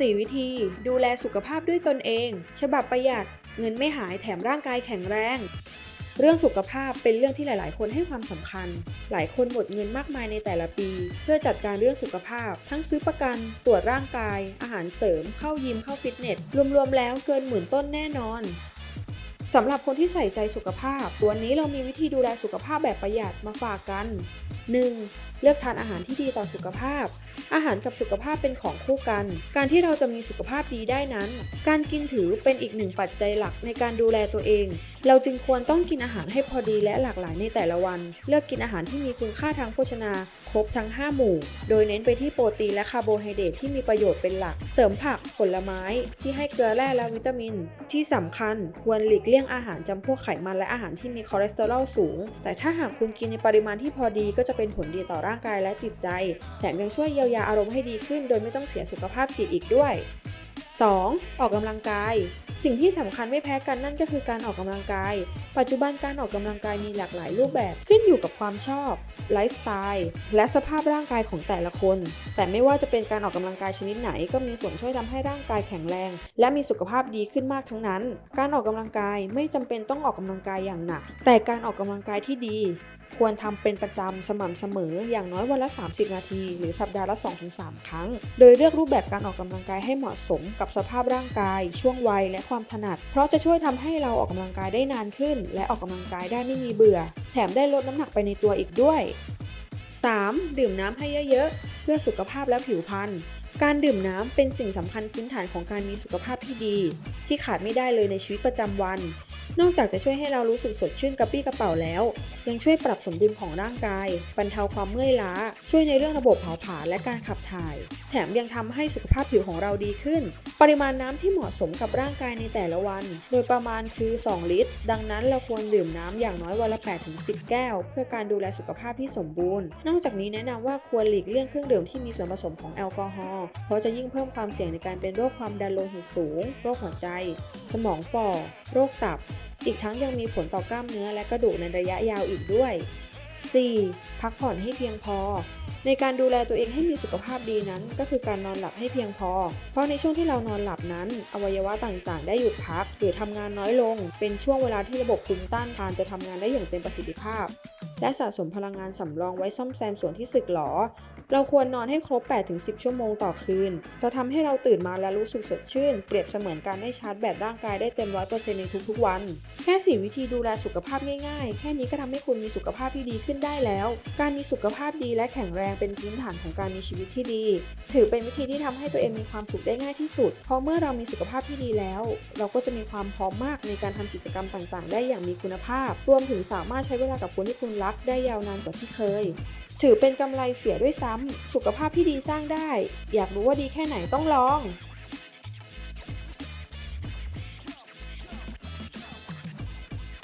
4 วิธี ดูแลสุขภาพด้วยตนเอง ฉบับประหยัด เงินไม่หายแถมร่างกายแข็งแรง เรื่องสุขภาพเป็นเรื่องที่หลาย ๆ คนให้ความสำคัญ หลายคนหมดเงินมากมายในแต่ละปี เพื่อจัดการเรื่องสุขภาพ ทั้งซื้อประกัน ตรวจร่างกาย อาหารเสริม เข้ายิมเข้าฟิตเนส รวม ๆ แล้วเกินหมื่นต้นแน่นอนสำหรับคนที่ใส่ใจสุขภาพวันนี้เรามีวิธีดูแลสุขภาพแบบประหยัดมาฝากกัน 1. เลือกทานอาหารที่ดีต่อสุขภาพ อาหารกับสุขภาพเป็นของคู่กัน การที่เราจะมีสุขภาพดีได้นั้น การกินถือเป็นอีกหนึ่งปัจจัยหลักในการดูแลตัวเอง เราจึงควรต้องกินอาหารให้พอดีและหลากหลายในแต่ละวัน เลือกกินอาหารที่มีคุณค่าทางโภชนา ครบทั้ง 5 หมู่ โดยเน้นไปที่โปรตีนและคาร์โบไฮเดรตที่มีประโยชน์เป็นหลัก เสริมผักผลไม้ที่ให้เกลือแร่และวิตามิน ที่สำคัญควรหลีกเลี่ยงอาหารจำพวกไขมันและอาหารที่มีคอเลสเตอรอลสูง แต่ถ้าหากคุณกินในปริมาณที่พอดีก็จะเป็นผลดีต่อร่างกายและจิตใจ แถมยังช่วยเยียวยาอารมณ์ให้ดีขึ้น โดยไม่ต้องเสียสุขภาพจิตอีกด้วย 2. ออกกำลังกาย สิ่งที่สำคัญไม่แพ้กันนั่นก็คือการออกกำลังกาย ปัจจุบันการออกกำลังกายมีหลากหลายรูปแบบขึ้นอยู่กับความชอบ ไลฟ์สไตล์ และสภาพร่างกายของแต่ละคน แต่ไม่ว่าจะเป็นการออกกำลังกายชนิดไหน ก็มีส่วนช่วยทำให้ร่างกายแข็งแรง และมีสุขภาพดีขึ้นมากทั้งนั้น การออกกำลังกายไม่จำเป็นต้องออกกำลังกายอย่างหนัก แต่การออกกำลังกายที่ดี ควรทำเป็นประจำสม่ำเสมออย่างน้อยวันละ 30 นาที หรือสัปดาห์ละ 2-3 ครั้ง โดยเลือกรูปแบบการออกกำลังกายให้เหมาะสมกับสภาพร่างกาย ช่วงวัยและความถนัด เพราะจะช่วยทำให้เราออกกำลังกายได้นานขึ้น และออกกำลังกายได้ไม่มีเบื่อ แถมได้ลดน้ำหนักไปในตัวอีกด้วย 3. ดื่มน้ำให้เยอะๆ เพื่อสุขภาพและผิวพรรณการดื่มน้ำเป็นสิ่งสำคัญพื้นฐานของการมีสุขภาพที่ดี ที่ขาดไม่ได้เลยในชีวิตประจำวัน นอกจากจะช่วยให้เรารู้สึกสดชื่นกระปรี้กระเป๋าแล้ว ยังช่วยปรับสมดุลของร่างกาย บรรเทาความเมื่อยล้า ช่วยในเรื่องระบบเผาผลาญและการขับถ่าย แถมยังทำให้สุขภาพผิวของเราดีขึ้น ปริมาณน้ำที่เหมาะสมกับร่างกายในแต่ละวัน โดยประมาณคือ 2 ลิตร ดังนั้นเราควรดื่มน้ำอย่างน้อยวันละ 8-10 แก้ว เพื่อการดูแลสุขภาพที่สมบูรณ์ นอกจากนี้แนะนำว่าควรหลีกเลี่ยงเครื่องดื่มที่มีส่วนผสมของแอลกอฮอล์เพราะจะยิ่งเพิ่มความเสี่ยงในการเป็นโรคความดันโลหิตสูง โรคหัวใจ สมองฝ่อ โรคตับ อีกทั้งยังมีผลต่อกล้ามเนื้อและกระดูกในระยะยาวอีกด้วย 4. พักผ่อนให้เพียงพอ ในการดูแลตัวเองให้มีสุขภาพดีนั้น ก็คือการนอนหลับให้เพียงพอ เพราะในช่วงที่เรานอนหลับนั้น อวัยวะต่างๆ ได้หยุดพัก หรือทำงานน้อยลง เป็นช่วงเวลาที่ระบบภูมิต้านทานจะทำงานได้อย่างเต็มประสิทธิภาพ และสะสมพลังงานสำรองไว้ซ่อมแซมส่วนที่สึกหรอ เราควรนอนให้ครบ 8-10 ชั่วโมงต่อคืน จะทำให้เราตื่นมาและรู้สึกสดชื่น เปรียบเสมือนการได้ชาร์จแบตร่างกายได้เต็ม100%ในทุกๆวัน แค่ 4 วิธีดูแลสุขภาพง่ายๆ แค่นี้ก็ทำให้คุณมีสุขภาพที่ดีขึ้นได้แล้ว การมีสุขภาพดีและแข็งแรงเป็นพื้นฐานของการมีชีวิตที่ดี ถือเป็นวิธีที่ทำให้ตัวเองมีความสุขได้ง่ายที่สุด เพราะเมื่อเรามีสุขภาพที่ดีแล้ว เราก็จะมีความพร้อมมากในการทำกิจกรรมต่างๆ ได้อย่างมีคุณภาพ รวมถึงสามารถใช้เวลากับคนที่คุณรักได้ยาวนานกว่าที่เคย ถือเป็นกำไรเสียด้วยซ้ำ สุขภาพที่ดีสร้างได้ อยากรู้ว่าดีแค่ไหนต้องลอง